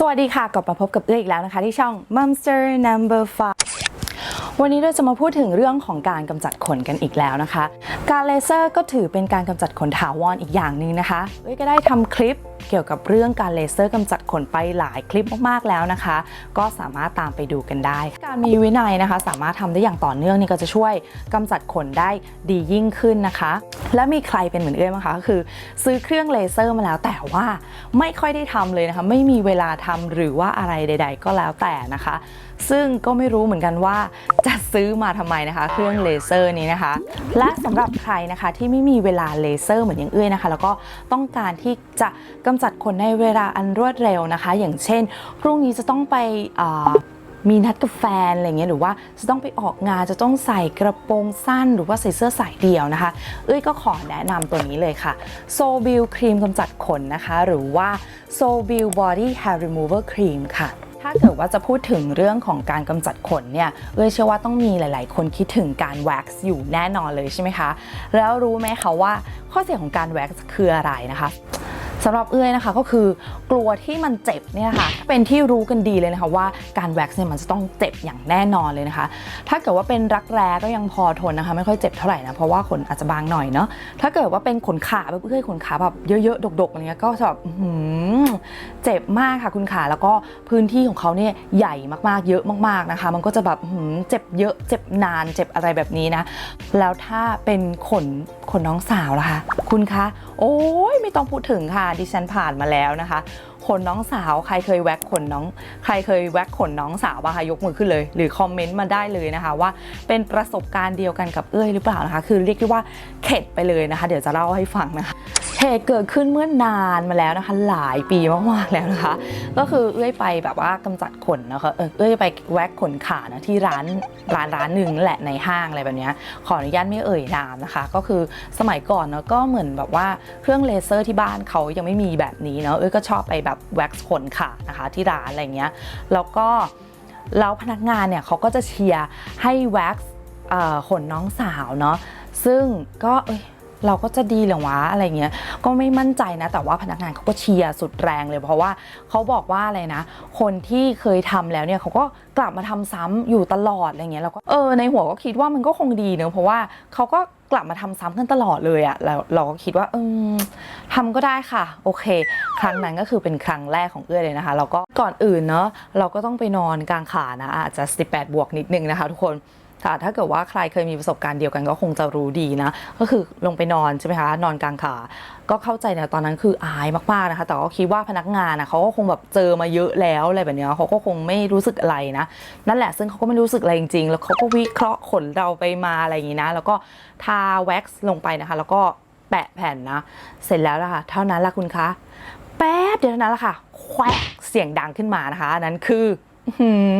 สวัสดีค่ะกลับมาพบกับเอื้ออีกแล้วนะคะ ที่ช่อง Mumster Number 5 วันนี้เราจะมาพูดถึงเรื่องของการกำจัดขนกันอีกแล้วนะคะ การเลเซอร์ก็ถือเป็นการกำจัดขนถาวรอีกอย่างหนึ่งนะคะเอ้ยก็ได้ทำคลิปเกี่ยวกับเรื่องการเลเซอร์กำจัดขนไปหลายคลิปมากๆแล้วนะคะ ก็สามารถตามไปดูกันได้ การมีวินัยนะคะ สามารถทำได้อย่างต่อเนื่องนี่ก็จะช่วยกำจัดขนได้ดียิ่งขึ้นนะคะ และมีใครเป็นเหมือนเอื้อยบ้งคะก็คือ ซื้อเครื่องเลเซอร์มาแล้วแต่ว่าไม่ค่อยได้ทำเลยนะคะ ไม่มีเวลาทำหรือว่าอะไรใด ๆ ก็แล้วแต่นะคะ ซึ่งก็ไม่รู้เหมือนกันว่าจะซื้อมาทำไมนะคะ เครื่องเลเซอร์นี้นะคะ และสำหรับใครนะคะที่ไม่มีเวลาเลเซอร์เหมือนอย่างเอื้อยนะคะ แล้วก็ต้องการที่จะกำจัดขนในเวลาอันรวดเร็วนะคะ อย่างเช่น พรุ่งนี้จะต้องไปมีนัดกับแฟนอะไรเงี้ยหรือว่าจะต้องไปออกงานจะต้องใส่กระโปรงสั้น หรือว่าใส่เสื้อสายเดี่ยวนะคะ เอ้ยก็ขอแนะนำตัวนี้เลยค่ะ s o b i l ครีมกำจัดขนนะคะ หรือว่า s o b i l Body Hair Remover Cream ค่ะ ถ้าเกิดว่าจะพูดถึงเรื่องของการกำจัดขนเนี่ยเอ้ยเชื่อว่าต้องมีหลาย ๆ คนคิดถึงการแว็กซ์อยู่แน่นอนเลยใช่ไหมคะ แล้วรู้ไหมคะว่าข้อเสียของการแว็กซ์คืออะไรนะคะ สำหรับเอื้อยนะคะก็คือกลัวที่มันเจ็บเนี่ยค่ะเป็นที่รู้กันดีเลยนะคะว่าการแว็กซ์เนี่ยมันจะต้องเจ็บอย่างแน่นอนเลยนะคะ ถ้าเกิดว่าเป็นรักแร้ก็ยังพอทนนะคะ ไม่ค่อยเจ็บเท่าไหร่นะเพราะว่าขนอาจจะบางหน่อยเนาะถ้าเกิดว่าเป็นขนขาแบบเอื้อยขนขาแบบเยอะๆดกๆอะไรเงี้ยก็จะแบบเจ็บมากค่ะคุณขาแล้วก็พื้นที่ของเขาเนี่ยใหญ่มากๆเยอะมากๆนะคะ มันก็จะแบบเจ็บเยอะเจ็บนานเจ็บอะไรแบบนี้นะแล้วถ้าเป็นขนขนน้องสาวล่ะคะคุณคะ โอ้ยไม่ต้องพูดถึงค่ะดิฉันผ่านมาแล้วนะคะ ขนน้องสาว ใครเคยแว็กขนน้อง ใครเคยแว็กขนน้องสาวบ้างคะยกมือขึ้นเลย หรือคอมเมนต์มาได้เลยนะคะ ว่าเป็นประสบการณ์เดียวกันกับเอ้ยหรือเปล่านะคะ คือเรียกได้ว่าเข็ดไปเลยนะคะ เดี๋ยวจะเล่าให้ฟังนะคะเหตุเกิดขึ้นเมื่อนานมาแล้วนะคะ หลายปีมากๆแล้วนะคะ ก็คือเอื้อยไปแบบว่ากำจัดขนนะคะเออเอื้อยไปแว็กขนขานะที่ร้านร้านร้านหนึ่งแหละในห้างอะไรแบบนี้ขออนุญาตไม่เอ่ยนามนะคะ ก็คือสมัยก่อนเนาะก็เหมือนแบบว่าเครื่องเลเซอร์ที่บ้านเขายังไม่มีแบบนี้เนาะเอ้ยก็ชอบไปแบบแว็กซ์ขนขานะคะที่ร้านอะไรเงี้ยแล้วก็แล้วพนักงานเนี่ยเขาก็จะเชียร์ให้แว็กซ์ขนน้องสาวเนาะซึ่งก็เอ้ย เราก็จะดีหรือวะอะไรเงี้ยก็ไม่มั่นใจนะ แต่ว่าพนักงานเขาก็เชียร์สุดแรงเลยเพราะว่าเขาบอกว่าอะไรนะ คนที่เคยทำแล้วเนี่ยเขาก็กลับมาทำซ้ำอยู่ตลอดอะไรเงี้ยแล้วก็เออในหัวก็คิดว่ามันก็คงดีเนอะเพราะว่าเขาก็กลับมาทำซ้ำกันตลอดเลยอะแล้วเราก็คิดว่าเออทำก็ได้ค่ะ โอเค ครั้งนั้นก็คือเป็นครั้งแรกของเอื้อเลยนะคะ แล้วก็ก่อนอื่นเนาะเราก็ต้องไปนอนกลางขานะอาจจะ 18 บวกนิดนึงนะคะ ทุกคน ค่ะถ้าเกิดว่าใครเคยมีประสบการณ์เดียวกันก็คงจะรู้ดีนะ ก็คือลงไปนอนใช่ไหมคะนอนกลางขา ก็เข้าใจนะตอนนั้นคืออายมากๆนะคะ แต่ก็คิดว่าพนักงานนะเขาก็คงแบบเจอมาเยอะแล้วอะไรแบบเนี้ยเขาก็คงไม่รู้สึกอะไรนะ นั่นแหละซึ่งเขาก็ไม่รู้สึกอะไรจริงๆ แล้วเขาก็วิเคราะห์ขนเราไปมาอะไรอย่างนี้นะ แล้วก็ทาแว็กซ์ลงไปนะคะ แล้วก็แปะแผ่นนะ เสร็จแล้วละค่ะเท่านั้นละคุณคะแป๊บเดียวเท่านั้นละค่ะแควกเสียงดังขึ้นมานะคะนั้นคือ หือ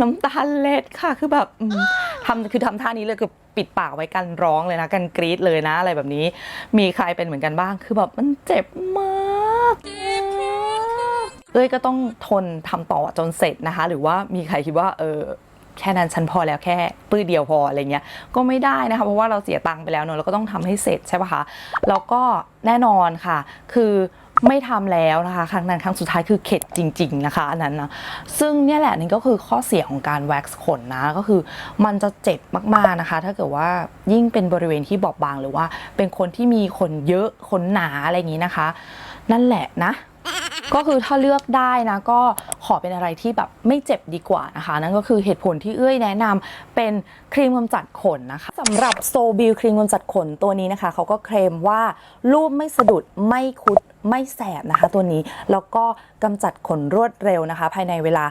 น้ำตาเล็ดค่ะ คือแบบอืมทำคือทำท่านี้เลยคือปิดปากไว้กันร้องเลยนะกันกรี๊ดเลยนะ อะไรแบบนี้ มีใครเป็นเหมือนกันบ้าง คือแบบมันเจ็บมาก เอ้ยก็ต้องทนทำต่อจนเสร็จนะคะ หรือว่ามีใครคิดว่าเออแค่นั้นฉันพอแล้วแค่ปื้ดเดียวพออะไรเงี้ยก็ไม่ได้นะคะเพราะว่าเราเสียตังค์ไปแล้วเนอะเราก็ต้องทำให้เสร็จใช่ปะคะแล้วก็แน่นอนค่ะ คือ ไม่ทำแล้วนะคะ ครั้งนั้นครั้งสุดท้ายคือเข็ดจริง ๆ นะคะอันนั้นนะซึ่งเนี่ยแหละนี่ก็คือข้อเสียของการแว็กซ์ขนนะก็คือมันจะเจ็บมากๆนะคะ ถ้าเกิดว่ายิ่งเป็นบริเวณที่บอบบางหรือว่า เป็นคนที่มีขนเยอะขนหนาอะไรอย่างนี้นะคะ นั่นแหละนะก็คือถ้าเลือกได้นะก็ขอเป็นอะไรที่แบบไม่เจ็บดีกว่านะคะ นั่นก็คือเหตุผลที่เอ้ยแนะนำเป็นครีมกำจัดขนนะคะสำหรับโซบิลครีมกำจัดขนตัวนี้นะคะเขาก็เคลมว่ารูปไม่สะดุดไม่คุด ไม่แสบนะคะตัวนี้ แล้วก็กำจัดขนรวดเร็วนะคะ ภายในเวลา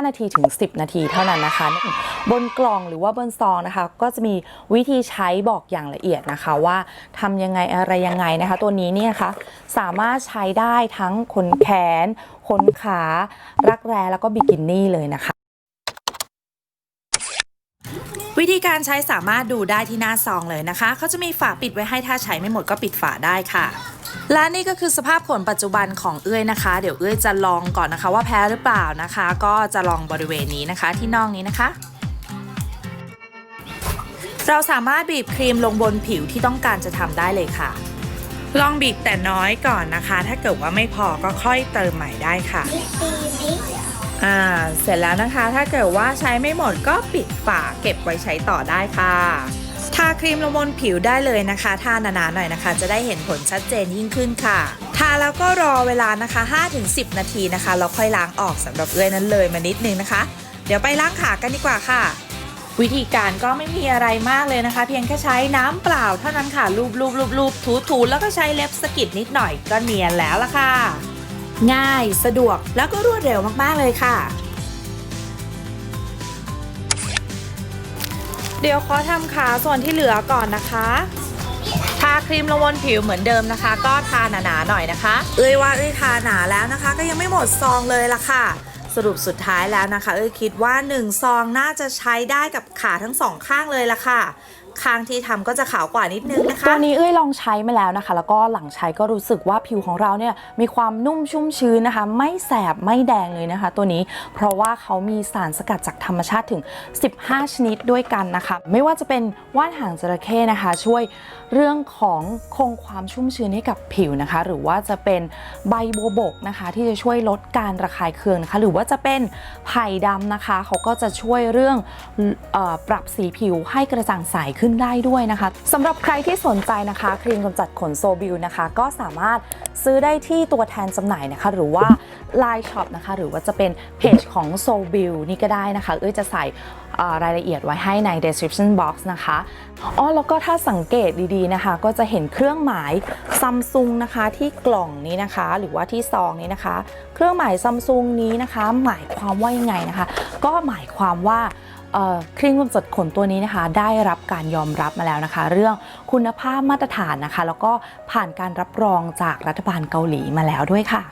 5 นาทีถึง 10 นาทีเท่านั้นนะคะ บนกล่องหรือว่าบนซองนะคะ ก็จะมีวิธีใช้บอกอย่างละเอียดนะคะว่าทำยังไงอะไรยังไงนะคะ ตัวนี้เนี่ยนะคะสามารถใช้ได้ทั้งขนแขนขนขา รักแร้แล้วก็บิกินี่เลยนะคะ วิธีการใช้สามารถดูได้ที่หน้าซองเลยนะคะ เขาจะมีฝาปิดไว้ให้ถ้าใช้ไม่หมดก็ปิดฝาได้ค่ะ และนี่ก็คือสภาพขนปัจจุบันของเอื้อยนะคะ เดี๋ยวเอื้อยจะลองก่อนนะคะ ว่าแพ้หรือเปล่านะคะ ก็จะลองบริเวณนี้นะคะที่น่องนี้นะคะ เราสามารถบีบครีมลงบนผิวที่ต้องการจะทำได้เลยค่ะ ลองบีบแต่น้อยก่อนนะคะ ถ้าเกิดว่าไม่พอก็ค่อยเติมใหม่ได้ค่ะ อ่าเสร็จแล้วนะคะ ถ้าเกิดว่าใช้ไม่หมดก็ปิดฝาเก็บไว้ใช้ต่อได้ค่ะทาครีมลงบนผิวได้เลยนะคะทาหนาๆหน่อยนะคะ จะได้เห็นผลชัดเจนยิ่งขึ้นค่ะทาแล้วก็รอเวลานะคะ 5-10 นาทีนะคะแล้วค่อยล้างออกสำหรับเอื้อยนั้นเลยมานิดนึงนะคะ เดี๋ยวไปล้างขากันดีกว่าค่ะ วิธีการก็ไม่มีอะไรมากเลยนะคะ เพียงแค่ใช้น้ำเปล่าเท่านั้นค่ะลูบลูบลูบลูบถูถูแล้วก็ใช้เล็บสกิดนิดหน่อยก็เนียนแล้วละค่ะ ง่าย สะดวกแล้วก็รวดเร็วมากๆเลยค่ะ เดี๋ยวขอทำขาส่วนที่เหลือก่อนนะคะทาครีมลงบนผิวเหมือนเดิมนะคะ ก็ทาหนาๆหน่อยนะคะ เอ้ยว่าเอ้ยทาหนาแล้วนะคะ ก็ยังไม่หมดซองเลยละค่ะ สรุปสุดท้ายแล้วนะคะ เอ้ยคิดว่า 1 ซองน่าจะใช้ได้กับขาทั้งสองข้างเลยละค่ะ ข้างที่ทำก็จะขาวกว่านิดนึงนะคะ ตัวนี้เอ้ยลองใช้มาแล้วนะคะ แล้วก็หลังใช้ก็รู้สึกว่าผิวของเราเนี่ยมีความนุ่มชุ่มชื้นนะคะ ไม่แสบไม่แดงเลยนะคะ ตัวนี้เพราะว่าเขามีสารสกัดจากธรรมชาติถึง 15 ชนิดด้วยกันนะคะ ไม่ว่าจะเป็นว่านหางจระเข้นะคะ ช่วยเรื่องของคงความชุ่มชื้นให้กับผิวนะคะ หรือว่าจะเป็นใบโบบกนะคะ ที่จะช่วยลดการระคายเคืองนะคะ หรือว่าจะเป็นไผ่ดำนะคะ เขาก็จะช่วยเรื่องออปรับสีผิวให้กระจ่างใสขึ้นได้ด้วยนะคะสำหรับใครที่สนใจนะคะครีมกำจัดขนโซบิลนะคะ ก็สามารถซื้อได้ที่ตัวแทนจำหน่ายนะคะ หรือว่า Line Shop นะคะ หรือว่าจะเป็นเพจของ s o b i l นี่ก็ได้นะคะ เอ้ยจะใส่รายละเอียดไว้ให้ใน description box นะคะอ๋อแล้วก็ถ้าสังเกตดีๆนะคะ ก็จะเห็นเครื่องหมายซัมซุงนะคะที่กล่องนี้นะคะ หรือว่าที่ซองนี้นะคะ เครื่องหมายซัมซุงนี้นะคะ หมายความว่ายังไงนะคะ ก็หมายความว่า ครีมกำจัดขนตัวนี้นะคะ ได้รับการยอมรับมาแล้วนะคะ เรื่องคุณภาพมาตรฐานนะคะ แล้วก็ผ่านการรับรองจากรัฐบาลเกาหลีมาแล้วด้วยค่ะ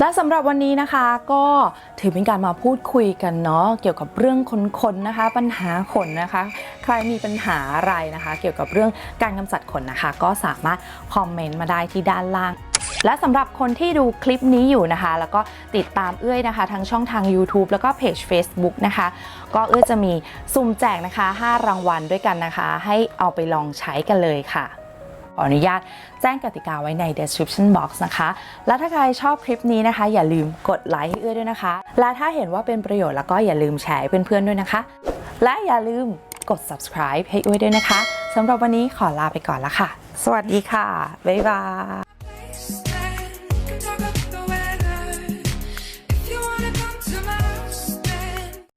และสำหรับวันนี้นะคะก็ถือเป็นการมาพูดคุยกันเนาะเกี่ยวกับเรื่องขนๆนะคะ ปัญหาขนนะคะ ใครมีปัญหาอะไรนะคะ เกี่ยวกับเรื่องการกำจัดขนนะคะ ก็สามารถคอมเมนต์มาได้ที่ด้านล่าง และสำหรับคนที่ดูคลิปนี้อยู่นะคะ แล้วก็ติดตามเอื้อยนะคะ ทั้งช่องทาง YouTube แล้วก็เพจ Facebook นะคะ ก็เอื้อยจะมีสุ่มแจกนะคะ 5 รางวัลด้วยกันนะคะ ให้เอาไปลองใช้กันเลยค่ะขออนุญาตแจ้งกติกาไว้ใน description box นะคะ และถ้าใครชอบคลิปนี้นะคะ อย่าลืมกดไลค์ให้เอื้อด้วยนะคะ และถ้าเห็นว่าเป็นประโยชน์แล้วก็อย่าลืมแชร์ให้เพื่อนๆด้วยนะคะ และอย่าลืมกด subscribe ให้เอื้อด้วยนะคะสำหรับวันนี้ขอลาไปก่อนละค่ะ สวัสดีค่ะ บ๊ายบาย